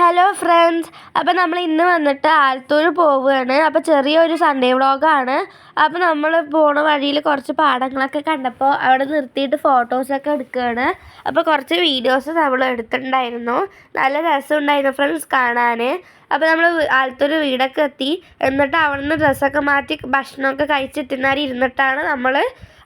Hello friends അപ്പോൾ നമ്മൾ ഇന്ന് വന്നിട്ട് ആലത്തൂർ പോവുകയാണ്. അപ്പോൾ ചെറിയൊരു സൺഡേ വ്ളോഗാണ് അപ്പോൾ നമ്മൾ പോണ വഴിയിൽ കുറച്ച് പാടങ്ങളൊക്കെ കണ്ടപ്പോൾ അവിടെ നിർത്തിയിട്ട് ഫോട്ടോസൊക്കെ എടുക്കുകയാണ്. അപ്പോൾ കുറച്ച് വീഡിയോസ് നമ്മൾ എടുത്തിട്ടുണ്ടായിരുന്നു. നല്ല രസമുണ്ടായിരുന്നു ഫ്രണ്ട്സ് കാണാൻ അപ്പോൾ നമ്മൾ ആലത്തൂർ വീടൊക്കെ എത്തി. എന്നിട്ട് അവിടെ നിന്ന് ഡ്രസ്സൊക്കെ മാറ്റി ഭക്ഷണമൊക്കെ കഴിച്ചിട്ടുന്നാരി ഇരുന്നിട്ടാണ് നമ്മൾ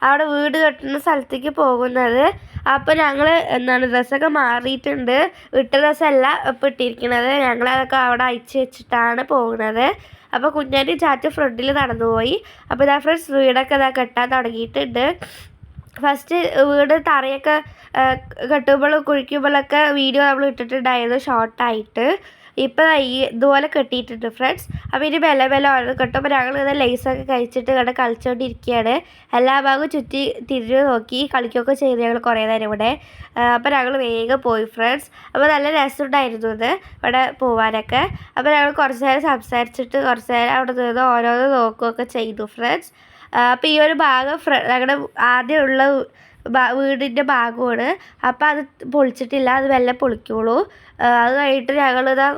അവിടെ വീട് കെട്ടുന്ന സ്ഥലത്തേക്ക് പോകുന്നത്. അപ്പോൾ ഞങ്ങൾ എന്താണ് ഡ്രസ്സൊക്കെ മാറിയിട്ടുണ്ട്. ഇട്ട ഡ്രസ്സല്ല ഇപ്പോൾ ഇട്ടിരിക്കുന്നത് ഞങ്ങളതൊക്കെ അവിടെ അയച്ച് വെച്ചിട്ടാണ് പോകുന്നത് അപ്പോൾ കുഞ്ഞാറ്റി ചാറ്റ് ഫ്രണ്ടിൽ നടന്നുപോയി. അപ്പോൾ ഇതാ ഫ്രണ്ട്സ് വീടൊക്കെ ഇതാ കെട്ടാൻ തുടങ്ങിയിട്ടുണ്ട്. ഫസ്റ്റ് വീട് തറയൊക്കെ കെട്ടുമ്പോൾ കുഴിക്കുമ്പോഴൊക്കെ വീഡിയോ നമ്മൾ ഇട്ടിട്ടുണ്ടായിരുന്നു ഷോർട്ടായിട്ട് ഇപ്പോൾ ഈ ഇതുപോലെ കെട്ടിയിട്ടുണ്ട് ഫ്രണ്ട്സ് അപ്പോൾ ഇനി മെല്ലെ മെല്ലെ ഓരോ കെട്ടുമ്പോൾ ഞങ്ങൾ ഇങ്ങനെ ലൈസൊക്കെ കഴിച്ചിട്ട് ഇങ്ങനെ കളിച്ചുകൊണ്ടിരിക്കുകയാണ് എല്ലാ ഭാഗവും ചുറ്റി തിരിഞ്ഞു നോക്കി കളിക്കുകയൊക്കെ ചെയ്തു ഞങ്ങൾ കുറേ നേരം ഇവിടെ. അപ്പോൾ ഞങ്ങൾ വേഗം പോയി ഫ്രണ്ട്സ് അപ്പോൾ നല്ല രസമുണ്ടായിരുന്നു ഇത് ഇവിടെ പോവാനൊക്കെ. അപ്പോൾ ഞങ്ങൾ കുറച്ച് നേരം സംസാരിച്ചിട്ട് കുറച്ച് നേരം അവിടെ നിന്ന് ഓരോന്ന് നോക്കുകയൊക്കെ ചെയ്തു ഫ്രണ്ട്സ് അപ്പോൾ ഈ ഒരു ഭാഗം ഫ്ര ഞങ്ങളുടെ ആദ്യമുള്ള വീടിന്റെ ഭാഗമാണ്. അപ്പോൾ അത് പൊളിച്ചിട്ടില്ല അത് മെല്ലെ പൊളിക്കുള്ളൂ. അത് കഴിഞ്ഞിട്ട് ഞങ്ങളിതാ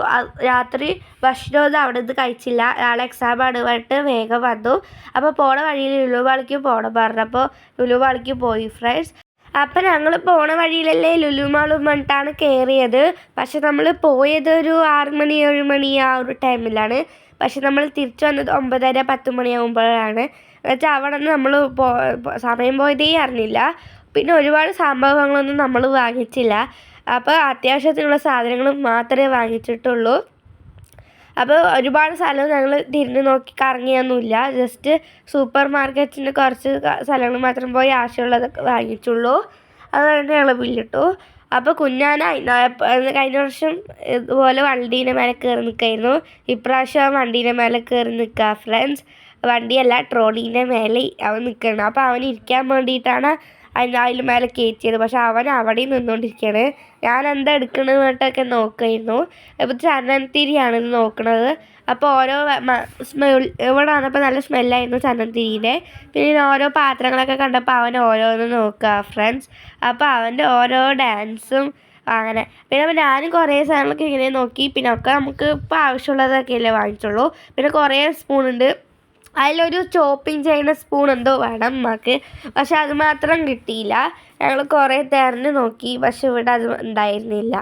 രാത്രി ഭക്ഷണമൊന്നും അവിടെ നിന്ന് കഴിച്ചില്ല. നാളെ എക്സാമാണ് പറഞ്ഞിട്ട് വേഗം വന്നു. അപ്പോൾ പോണ വഴിയിൽ ലുലു മാളിക്ക് പോകണം പറഞ്ഞപ്പോൾ ലുലു മാളിക്ക് പോയി ഫ്രണ്ട്സ് അപ്പം ഞങ്ങൾ പോണ വഴിയിലല്ലേ ലുലു മാളും പറഞ്ഞിട്ടാണ് കയറിയത്. പക്ഷെ നമ്മൾ പോയത് ഒരു ആറ് മണി ഏഴ് മണി ആ ഒരു ടൈമിലാണ് പക്ഷെ നമ്മൾ തിരിച്ചു വന്നത് ഒമ്പതര പത്ത് മണിയാകുമ്പോഴാണ് എന്നുവെച്ചാൽ അവിടെ നിന്ന് നമ്മൾ പോ സമയം പോയതേ അറിഞ്ഞില്ല. പിന്നെ ഒരുപാട് സംഭവങ്ങളൊന്നും നമ്മൾ വാങ്ങിച്ചില്ല. അപ്പോൾ അത്യാവശ്യത്തിനുള്ള സാധനങ്ങൾ മാത്രമേ വാങ്ങിച്ചിട്ടുള്ളൂ. അപ്പോൾ ഒരുപാട് സ്ഥലം ഞങ്ങൾ തിരിഞ്ഞ് നോക്കി കറങ്ങിയൊന്നുമില്ല. ജസ്റ്റ് സൂപ്പർ മാർക്കറ്റിന്റെ കുറച്ച് സ്ഥലങ്ങൾ മാത്രം പോയി ആവശ്യമുള്ളതൊക്കെ വാങ്ങിച്ചുള്ളൂ. അത് കഴിഞ്ഞ് ഞങ്ങൾ ബില്ലിട്ടു. അപ്പോൾ കുഞ്ഞാന കഴിഞ്ഞ വർഷം ഇതുപോലെ വണ്ടീന്റെ മേലെ കയറി നിൽക്കായിരുന്നു. ഇപ്രാവശ്യം വണ്ടീന്റെ മേലെ കയറി നിൽക്കുക ഫ്രണ്ട്സ് വണ്ടിയല്ല ട്രോളീന്റെ മേലെ അവൻ നിൽക്കണം അപ്പോൾ അവൻ ഇരിക്കാൻ വേണ്ടിയിട്ടാണ് അതിന്റെ അതിൽ മേലെ കയറ്റിയത്. പക്ഷെ അവൻ അവിടെയും നിന്നുകൊണ്ടിരിക്കുകയാണ്. ഞാൻ എന്താ എടുക്കണത് പറഞ്ഞിട്ടൊക്കെ നോക്കുമായിരുന്നു ഇപ്പോൾ ചന്ദനത്തിരിയാണ് ഇത് നോക്കണത്. അപ്പോൾ ഓരോ സ്മെൽ ഇവിടെ വന്നപ്പോൾ നല്ല സ്മെല്ലായിരുന്നു ചന്നൻതിരിന്റെ പിന്നെ ഓരോ പാത്രങ്ങളൊക്കെ കണ്ടപ്പോൾ അവൻ ഓരോന്ന് നോക്കുക ഫ്രണ്ട്സ് അപ്പോൾ അവന്റെ ഓരോ ഡാൻസും അങ്ങനെ. പിന്നെ ഞാനും കുറേ സാധനങ്ങളൊക്കെ ഇങ്ങനെ നോക്കി. പിന്നെ ഒക്കെ നമുക്ക് ഇപ്പോൾ ആവശ്യമുള്ളതൊക്കെയല്ലേ വാങ്ങിച്ചുള്ളൂ. പിന്നെ കുറേ സ്പൂണുണ്ട് അതിലൊരു ചോപ്പിങ് ചെയ്യുന്ന സ്പൂൺ എന്തോ വേണം നമുക്ക് പക്ഷെ അത് മാത്രം കിട്ടിയില്ല. ഞങ്ങൾ കുറേ തിരഞ്ഞു നോക്കി. പക്ഷെ ഇവിടെ അത് ഉണ്ടായിരുന്നില്ല.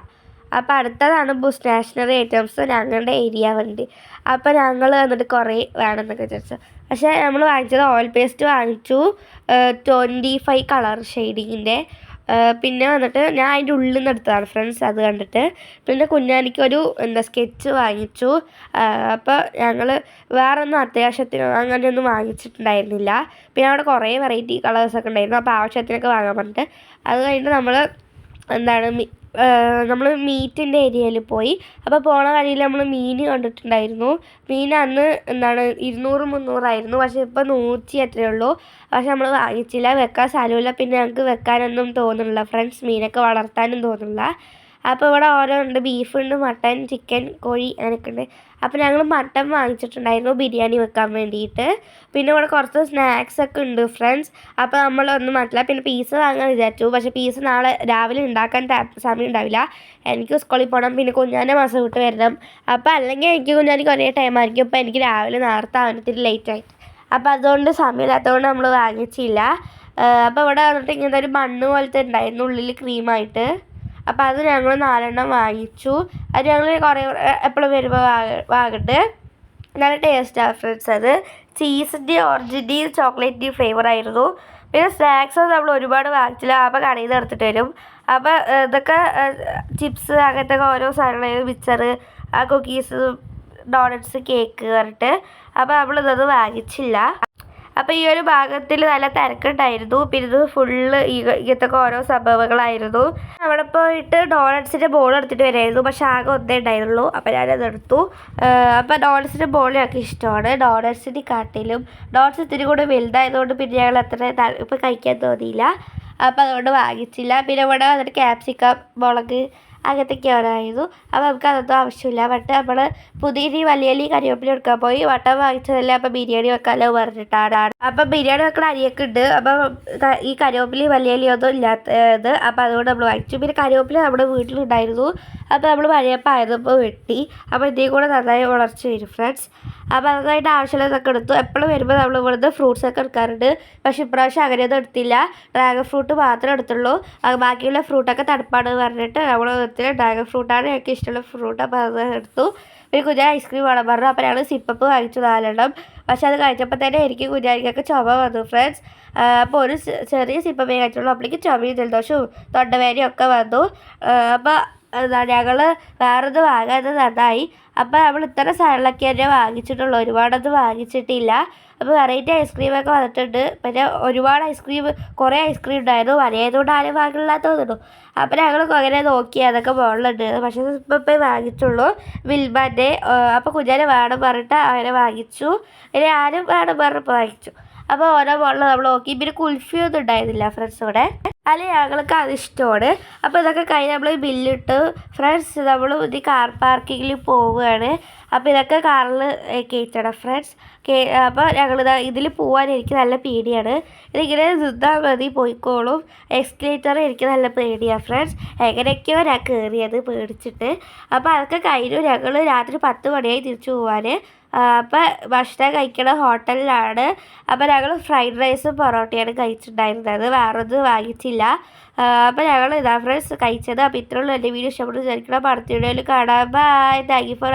അപ്പോൾ അടുത്തതാണ് സ്റ്റേഷനറി ഐറ്റംസ് ഞങ്ങളുടെ ഏരിയ വണ്ടി. അപ്പോൾ ഞങ്ങൾ വന്നിട്ട് കുറേ വേണമെന്നൊക്കെ വിചാരിച്ചു. പക്ഷേ നമ്മൾ വാങ്ങിച്ചത് ഓയിൽ പേസ്റ്റ് വാങ്ങിച്ചു. ട്വന്റി ഫൈവ് കളർ ഷെയ്ഡിങ്ങിന്റെ പിന്നെ വന്നിട്ട് ഞാൻ അതിന്റെ ഉള്ളിൽ നിന്ന് എടുത്തതാണ് ഫ്രണ്ട്സ് അത് കണ്ടിട്ട്. പിന്നെ കുഞ്ഞാനിക്കൊരു എന്താ സ്കെച്ച് വാങ്ങിച്ചു. അപ്പോൾ ഞങ്ങൾ വേറെ ഒന്നും അത്യാവശ്യത്തിന് അങ്ങനെയൊന്നും വാങ്ങിച്ചിട്ടുണ്ടായിരുന്നില്ല. പിന്നെ അവിടെ കുറേ വെറൈറ്റി കളേഴ്സൊക്കെ ഉണ്ടായിരുന്നു. അപ്പോൾ ആവശ്യത്തിനൊക്കെ വാങ്ങാൻ പറഞ്ഞിട്ട്. അത് കഴിഞ്ഞിട്ട് നമ്മൾ എന്താണ് നമ്മൾ മീറ്റിന്റെ ഏരിയയിൽ പോയി. അപ്പോൾ പോണ വഴിയിൽ നമ്മൾ മീൻ കണ്ടിട്ടുണ്ടായിരുന്നു. മീൻ അന്ന് എന്താണ് ഇരുന്നൂറ് മുന്നൂറായിരുന്നു. പക്ഷേ ഇപ്പോൾ നൂറ്റി എത്രയേ ഉള്ളൂ. പക്ഷെ നമ്മൾ വാങ്ങിച്ചില്ല. വെക്കാൻ സ്ഥലമില്ല പിന്നെ ഞങ്ങൾക്ക് വെക്കാനൊന്നും തോന്നുന്നില്ല. ഫ്രണ്ട്സ് മീനൊക്കെ വളർത്താനും തോന്നുന്നില്ല. അപ്പോൾ ഇവിടെ ഓരോന്നുണ്ട് ബീഫുണ്ട് മട്ടൻ ചിക്കൻ കോഴി അങ്ങനെയൊക്കെ ഉണ്ട്. അപ്പോൾ ഞങ്ങൾ മട്ടൻ വാങ്ങിച്ചിട്ടുണ്ടായിരുന്നു ബിരിയാണി വെക്കാൻ വേണ്ടിയിട്ട്. പിന്നെ ഇവിടെ കുറച്ച് സ്നാക്സ് ഒക്കെ ഉണ്ട് ഫ്രണ്ട്സ് അപ്പോൾ നമ്മൾ ഒന്നും മാറ്റില്ല പിന്നെ പീസ് വാങ്ങാൻ വിചാരിച്ചു. പക്ഷേ പീസ് നാളെ രാവിലെ ഉണ്ടാക്കാൻ സമയം ഉണ്ടാവില്ല. എനിക്ക് സ്കൂളിൽ പോകണം പിന്നെ കുഞ്ഞാന്റെ മാസം വിട്ട് വരണം. അപ്പോൾ അല്ലെങ്കിൽ എനിക്ക് കുഞ്ഞാനിക്ക് ഒരേ ടൈം ആയിരിക്കും. അപ്പോൾ എനിക്ക് രാവിലെ നേരത്തെ ആവുന്നതിന് ലേറ്റ് ആയിട്ട്. അപ്പോൾ അതുകൊണ്ട് സമയമില്ലാത്തതുകൊണ്ട് നമ്മൾ വാങ്ങിച്ചില്ല. അപ്പോൾ ഇവിടെ വന്നിട്ട് ഇങ്ങനത്തെ ഒരു മണ്ണ് പോലത്തെ ഉണ്ടായിരുന്നു. ഉള്ളിൽ ക്രീമായിട്ട് അപ്പോൾ അത് ഞങ്ങൾ നാലെണ്ണം വാങ്ങിച്ചു. അത് ഞങ്ങൾ കുറേ എപ്പോഴും വരുമ്പോൾ വാങ്ങിട്ട് നല്ല ടേസ്റ്റാണ് ഫ്രണ്ട്സ് അത്. ചീസിന്റെ ഓറഞ്ചിന്റെയും ചോക്ലേറ്റിന്റെയും ഫ്ലേവർ ആയിരുന്നു. പിന്നെ സ്നാക്സ് നമ്മൾ ഒരുപാട് വാങ്ങിച്ചില്ല. അപ്പോൾ കടയിൽ നിന്ന് എടുത്തിട്ട് വരും. അപ്പോൾ ഇതൊക്കെ ചിപ്സ് അങ്ങനത്തെ ഓരോ സാധനങ്ങൾ മിച്ചർ കുക്കീസ് ഡോണറ്റ്സ് കേക്ക് പറഞ്ഞിട്ട്. അപ്പോൾ നമ്മൾ ഇതൊന്നും വാങ്ങിച്ചില്ല. അപ്പോൾ ഈ ഒരു ഭാഗത്തിൽ നല്ല തിരക്കുണ്ടായിരുന്നു. പിന്നെ ഇത് ഫുള്ള് ഇങ്ങനത്തെ ഓരോ സംഭവങ്ങളായിരുന്നു. അവിടെ പോയിട്ട് ഡോണറ്റ്സിന്റെ ബോൾ എടുത്തിട്ട് വരായിരുന്നു. പക്ഷേ ആകെ ഒന്നേ ഉണ്ടായിരുന്നുള്ളൂ. അപ്പോൾ ഞാനത് എടുത്തു. അപ്പോൾ ഡോണറ്റ്സിന്റെ ബോൾ ഞങ്ങൾക്ക് ഇഷ്ടമാണ്. ഡോണറ്റ്സിന്റെ കാട്ടിലും ഡോണറ്റ്സ് ഇത്തിരി കൂടെ വലുതായതുകൊണ്ട് പിന്നെ ഞങ്ങൾ അത്ര ഇപ്പോൾ കഴിക്കാൻ തോന്നിയില്ല. അപ്പോൾ അതുകൊണ്ട് വാങ്ങിച്ചില്ല. പിന്നെ ഇവിടെ വന്നിട്ട് ക്യാപ്സിക്കം മുളക് അങ്ങനത്തെ ഓരോയിരുന്നു അപ്പോൾ നമുക്ക് അതൊന്നും ആവശ്യമില്ല. ബട്ട് നമ്മൾ പുതിയ വലിയ കരിവേപ്പില എടുക്കാൻ പോയി വട്ടം വാങ്ങിച്ചതല്ല അപ്പോൾ ബിരിയാണി വെക്കാമല്ലോ പറഞ്ഞിട്ടാണ്. അപ്പം ബിരിയാണി വെക്കണ അരിയൊക്കെ ഉണ്ട് അപ്പം ഈ കരിവേപ്പിലയും വലിയ ഇലയൊന്നും ഇല്ലാത്തത് അപ്പം അതുകൊണ്ട് നമ്മൾ വാങ്ങിച്ചു. പിന്നെ കരിവേപ്പില നമ്മുടെ വീട്ടിലുണ്ടായിരുന്നു. അപ്പോൾ നമ്മൾ മഴയപ്പോൾ ആയതപ്പോൾ വെട്ടി. അപ്പോൾ ഇതേ കൂടെ നന്നായി വളർച്ച വരും ഫ്രണ്ട്സ്. അപ്പോൾ അതായിട്ട് ആവശ്യമുള്ളതൊക്കെ എടുത്തു. എപ്പോഴും വരുമ്പോൾ നമ്മൾ ഇവിടുന്ന് ഫ്രൂട്ട്സ് ഒക്കെ എടുക്കാറുണ്ട്. പക്ഷേ ഇപ്രാവശ്യം അങ്ങനെയൊന്നും എടുത്തില്ല. ഡ്രാഗൺ ഫ്രൂട്ട് മാത്രമേ എടുത്തുള്ളൂ. ബാക്കിയുള്ള ഫ്രൂട്ടൊക്കെ തണുപ്പാണ് പറഞ്ഞിട്ട് നമ്മൾ എടുത്തില്ല ഡ്രാഗൺ ഫ്രൂട്ടാണ് എനിക്ക് ഇഷ്ടമുള്ള ഫ്രൂട്ട് അപ്പോൾ അത് എടുത്തു. പിന്നെ കുഞ്ഞാൻ ഐസ്ക്രീം വേണം പറഞ്ഞു അപ്പോൾ ഞങ്ങൾ സിപ്പപ്പ് വാങ്ങിച്ചു നാലെണ്ണം. പക്ഷെ അത് കഴിച്ചപ്പോൾ തന്നെ എനിക്ക് കുഞ്ഞാനിക്കൊക്കെ ചുമ വന്നു ഫ്രണ്ട്സ് അപ്പോൾ ഒരു ചെറിയ സിപ്പപ്പേ കഴിച്ചുള്ളൂ അപ്പോഴേക്ക് ചുമയും ജലദോഷവും തൊണ്ടവേനയും ഒക്കെ വന്നു. അപ്പോൾ ഞങ്ങൾ വേറൊന്ന് വാങ്ങാതെ നന്നായി അപ്പോൾ നമ്മൾ ഇത്ര സാധനങ്ങളൊക്കെ തന്നെ വാങ്ങിച്ചിട്ടുള്ളൂ. ഒരുപാടൊന്നും വാങ്ങിച്ചിട്ടില്ല. അപ്പോൾ വെറൈറ്റി ഐസ്ക്രീമൊക്കെ വന്നിട്ടുണ്ട്. പിന്നെ ഒരുപാട് ഐസ്ക്രീം കുറേ ഐസ്ക്രീം ഉണ്ടായിരുന്നു. വലയതുകൊണ്ട് ആരും വാങ്ങില്ല തോന്നുന്നു. അപ്പോൾ ഞങ്ങൾ അങ്ങനെ നോക്കി അതൊക്കെ മുകളിലുണ്ട്. പക്ഷേ ഇപ്പോൾ ഇപ്പോൾ വാങ്ങിച്ചുള്ളൂ. വിൽമാന്റെ അപ്പോൾ കുഞ്ഞാനെ വേണം പറഞ്ഞിട്ട് അങ്ങനെ വാങ്ങിച്ചു. ഇനി ആരും വേണം പറഞ്ഞപ്പോൾ വാങ്ങിച്ചു. അപ്പോൾ ഓരോ ബോട്ടിൽ നമ്മൾ നോക്കി. പിന്നെ കുൽഫിയൊന്നും ഉണ്ടായിരുന്നില്ല ഫ്രണ്ട്സ് ഇവിടെ അല്ലെ ഞങ്ങൾക്ക് അത് ഇഷ്ടമാണ്. അപ്പോൾ ഇതൊക്കെ കഴിഞ്ഞ് നമ്മൾ ബില്ലിട്ട് ഫ്രണ്ട്സ് നമ്മൾ ഇത് കാർ പാർക്കിങ്ങിൽ പോവുകയാണ്. അപ്പോൾ ഇതൊക്കെ കാറിൽ കയറ്റണം ഫ്രണ്ട്സ് അപ്പോൾ ഞങ്ങൾ ഇതിൽ പോകാൻ എനിക്ക് നല്ല പേടിയാണ്. ഇതിങ്ങനെ നിന്നാൽ മതി പോയിക്കോളും. എക്സ്കലേറ്റർ എനിക്ക് നല്ല പേടിയാണ് ഫ്രണ്ട്സ് എങ്ങനെയൊക്കെയോ ഞാൻ കയറിയത് പേടിച്ചിട്ട്. അപ്പോൾ അതൊക്കെ കഴിഞ്ഞു. ഞങ്ങൾ രാത്രി പത്ത് മണിയായി തിരിച്ചു പോകാൻ അപ്പോൾ ഭക്ഷണം കഴിക്കണ ഹോട്ടലിലാണ്. അപ്പോൾ ഞങ്ങൾ ഫ്രൈഡ് റൈസും പൊറോട്ടയാണ് കഴിച്ചിട്ടുണ്ടായിരുന്നത്. വേറൊന്നും വാങ്ങിച്ചില്ല. അപ്പോൾ ഞങ്ങൾ ഇതാ ഫ്രൈസ് കഴിച്ചത്. അപ്പോൾ ഇത്രയുള്ളൂ എന്റെ വീഡിയോ ഇഷ്ടപ്പെട്ടു വിചാരിക്കണം അടുത്ത വീഡിയോയിൽ കാണാം. Bye thank you four